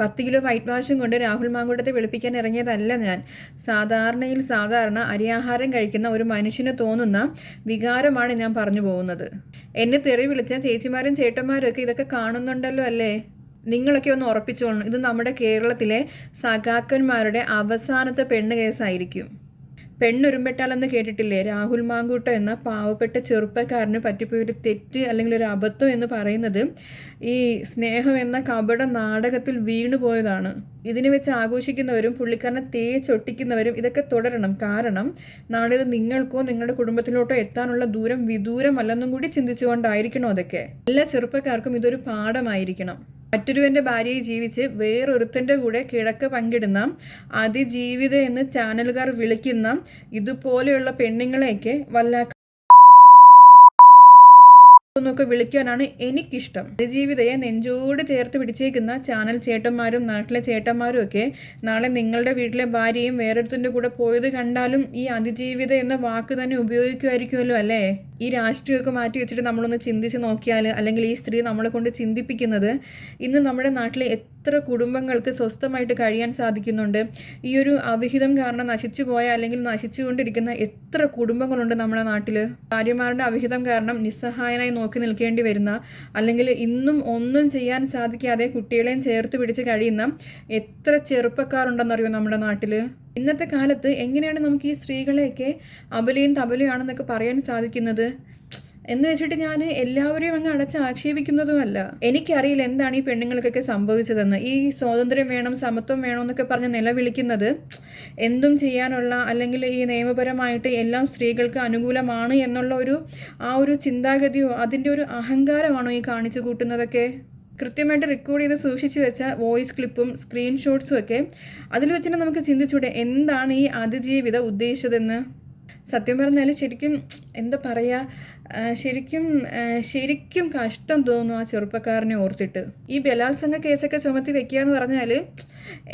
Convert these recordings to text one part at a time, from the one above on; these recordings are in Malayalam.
പത്ത് കിലോ വൈറ്റ് വാഷും കൊണ്ട് രാഹുൽ മാങ്കൂട്ടത്തെ വെളുപ്പിക്കാൻ ഇറങ്ങിയതല്ല ഞാൻ. സാധാരണയിൽ സാധാരണ അരിയാഹാരം കഴിക്കുന്ന ഒരു മനുഷ്യന് തോന്നുന്ന വികാരമാണ് ഞാൻ പറഞ്ഞു പോകുന്നത്. എന്നെ തെറി വിളിച്ച ചേച്ചിമാരും ചേട്ടന്മാരും ഒക്കെ ഇതൊക്കെ കാണുന്നുണ്ടല്ലോ അല്ലേ? നിങ്ങളൊക്കെ ഒന്ന് ഉറപ്പിച്ചോളണം. ഇത് നമ്മുടെ കേരളത്തിലെ സഖാക്കന്മാരുടെ അവസാനത്തെ പെണ്ണ് കേസായിരിക്കും. പെണ്ണുരുമ്പെട്ടാലെന്ന് കേട്ടിട്ടില്ലേ? രാഹുൽ മാങ്കൂട്ടം എന്ന പാവപ്പെട്ട ചെറുപ്പക്കാരന് പറ്റിപ്പോയൊരു തെറ്റ് അല്ലെങ്കിൽ ഒരു അബദ്ധം എന്ന് പറയുന്നത് ഈ സ്നേഹം എന്ന കപട നാടകത്തിൽ വീണുപോയതാണ് ഇതിനെ വെച്ച് ആഘോഷിക്കുന്നവരും പുള്ളിക്കാരനെ തേച്ചൊട്ടിക്കുന്നവരും ഇതൊക്കെ തുടരണം. കാരണം നാളെ നിങ്ങൾക്കോ നിങ്ങളുടെ കുടുംബത്തിലോട്ടോ എത്താനുള്ള ദൂരം വിദൂരമല്ലെന്നും കൂടി ചിന്തിച്ചുകൊണ്ടായിരിക്കണം അതൊക്കെ. എല്ലാ ചെറുപ്പക്കാർക്കും ഇതൊരു പാഠമായിരിക്കണം. മറ്റൊരുവന്റെ ഭാര്യയെ ജീവിച്ച് വേറൊരുത്തന്റെ കൂടെ കിടക്ക് പങ്കിടുന്ന അതിജീവിത എന്ന് ചാനലുകാർ വിളിക്കുന്ന ഇതുപോലെയുള്ള പെണ്ണുങ്ങളെയൊക്കെ വല്ല എന്നൊക്കെ വിളിക്കാനാണ് എനിക്കിഷ്ടം. ജീവിതയെ നെഞ്ചോട് ചേർത്ത് പിടിച്ചേക്കുന്ന ചാനൽ ചേട്ടന്മാരും നാട്ടിലെ ചേട്ടന്മാരും ഒക്കെ നാളെ നിങ്ങളുടെ വീട്ടിലെ ഭാര്യയും വേറൊരുത്തിന്റെ കൂടെ പോയത് കണ്ടാലും ഈ അതിജീവിത എന്ന വാക്ക് തന്നെ ഉപയോഗിക്കുമായിരിക്കുമല്ലോ അല്ലേ? ഈ രാഷ്ട്രീയമൊക്കെ മാറ്റി വെച്ചിട്ട് നമ്മളൊന്ന് ചിന്തിച്ച് നോക്കിയാൽ അല്ലെങ്കിൽ ഈ സ്ത്രീ നമ്മളെ കൊണ്ട് ചിന്തിപ്പിക്കുന്നത് ഇന്ന് നമ്മുടെ നാട്ടിലെ എത്ര കുടുംബങ്ങൾക്ക് സ്വസ്ഥമായിട്ട് കഴിയാൻ സാധിക്കുന്നുണ്ട്? ഈ ഒരു അവിഹിതം കാരണം നശിച്ചു പോയ അല്ലെങ്കിൽ നശിച്ചുകൊണ്ടിരിക്കുന്ന എത്ര കുടുംബങ്ങളുണ്ട് നമ്മുടെ നാട്ടിൽ ഭാര്യമാരുടെ അവിഹിതം കാരണം നിസ്സഹായനായി നോക്കി നിൽക്കേണ്ടി വരുന്ന അല്ലെങ്കിൽ ഇന്നും ഒന്നും ചെയ്യാൻ സാധിക്കാതെ കുട്ടികളെയും ചേർത്ത് പിടിച്ച് കഴിയുന്ന എത്ര ചെറുപ്പക്കാരുണ്ടെന്നറിയോ നമ്മുടെ നാട്ടിൽ ഇന്നത്തെ കാലത്ത് എങ്ങനെയാണ് നമുക്ക് ഈ സ്ത്രീകളെയൊക്കെ അബലയും തബലയാണെന്നൊക്കെ പറയാൻ സാധിക്കുന്നത്? എന്ന് വെച്ചിട്ട് ഞാൻ എല്ലാവരെയും അങ്ങ് അടച്ച് ആക്ഷേപിക്കുന്നതുമല്ല. എനിക്കറിയില്ല എന്താണ് ഈ പെണ്ണുങ്ങൾക്കൊക്കെ സംഭവിച്ചതെന്ന്. ഈ സ്വാതന്ത്ര്യം വേണം സമത്വം വേണം എന്നൊക്കെ പറഞ്ഞ് നിലവിളിക്കുന്നത് എന്തും ചെയ്യാനുള്ള അല്ലെങ്കിൽ ഈ നിയമപരമായിട്ട് എല്ലാം സ്ത്രീകൾക്ക് അനുകൂലമാണ് എന്നുള്ള ഒരു ആ ഒരു ചിന്താഗതിയോ അതിന്റെ ഒരു അഹങ്കാരമാണോ ഈ കാണിച്ചു കൂട്ടുന്നതൊക്കെ? കൃത്യമായിട്ട് റെക്കോർഡ് ചെയ്ത് സൂക്ഷിച്ചു വെച്ച വോയിസ് ക്ലിപ്പും സ്ക്രീൻഷോട്ട്സും ഒക്കെ അതിൽ വെച്ചിട്ട് നമുക്ക് ചിന്തിച്ചൂടെ എന്താണ് ഈ അതിജീവിത ഉദ്ദേശിച്ചതെന്ന്? സത്യം പറഞ്ഞാൽ ശരിക്കും എന്താ പറയുക ശരിക്കും ശരിക്കും കഷ്ടം തോന്നുന്നു ആ ചെറുപ്പക്കാരനെ ഓർത്തിട്ട്. ഈ ബലാത്സംഗ കേസൊക്കെ ചുമത്തി വെക്കുക എന്ന് പറഞ്ഞാൽ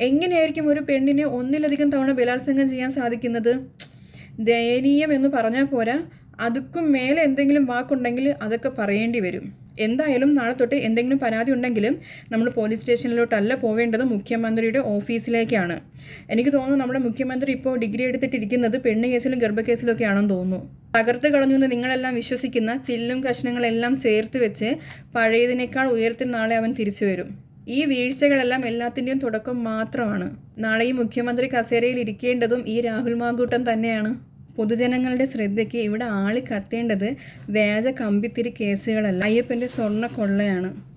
എങ്ങനെയായിരിക്കും ഒരു പെണ്ണിനെ ഒന്നിലധികം തവണ ബലാത്സംഗം ചെയ്യാൻ സാധിക്കുന്നത്? ദയനീയം എന്ന് പറഞ്ഞാൽ പോരാ. അതുക്കും മേലെ എന്തെങ്കിലും വാക്കുണ്ടെങ്കിൽ അതൊക്കെ പറയേണ്ടി വരും. എന്തായാലും നാളെ തൊട്ട് എന്തെങ്കിലും പരാതി ഉണ്ടെങ്കിലും നമ്മൾ പോലീസ് സ്റ്റേഷനിലോട്ടല്ല പോവേണ്ടത് മുഖ്യമന്ത്രിയുടെ ഓഫീസിലേക്കാണ്. എനിക്ക് തോന്നുന്നു നമ്മുടെ മുഖ്യമന്ത്രി ഇപ്പോൾ ഡിഗ്രി എടുത്തിട്ടിരിക്കുന്നത് പെണ്ണ് കേസിലും ഗർഭക്കേസിലും ഒക്കെ ആണെന്ന് തോന്നുന്നു. തകർത്ത് കളഞ്ഞു എന്ന് നിങ്ങളെല്ലാം വിശ്വസിക്കുന്ന ചില്ലും കഷ്ണങ്ങളെല്ലാം ചേർത്ത് വെച്ച് പഴയതിനേക്കാൾ ഉയരത്തിൽ നാളെ അവൻ തിരിച്ചു വരും. ഈ വീഴ്ചകളെല്ലാം എല്ലാത്തിന്റെയും തുടക്കം മാത്രമാണ്. നാളെ ഈ മുഖ്യമന്ത്രി കസേരയിൽ ഇരിക്കേണ്ടതും ഈ രാഹുൽ മാങ്കൂട്ടം തന്നെയാണ്. പൊതുജനങ്ങളുടെ ശ്രദ്ധയ്ക്ക് ഇവിടെ ആളി കത്തേണ്ടത് വ്യാജ കമ്പിത്തിരി കേസുകളല്ല. അയ്യപ്പന്റെ സ്വർണ കൊള്ളയാണ്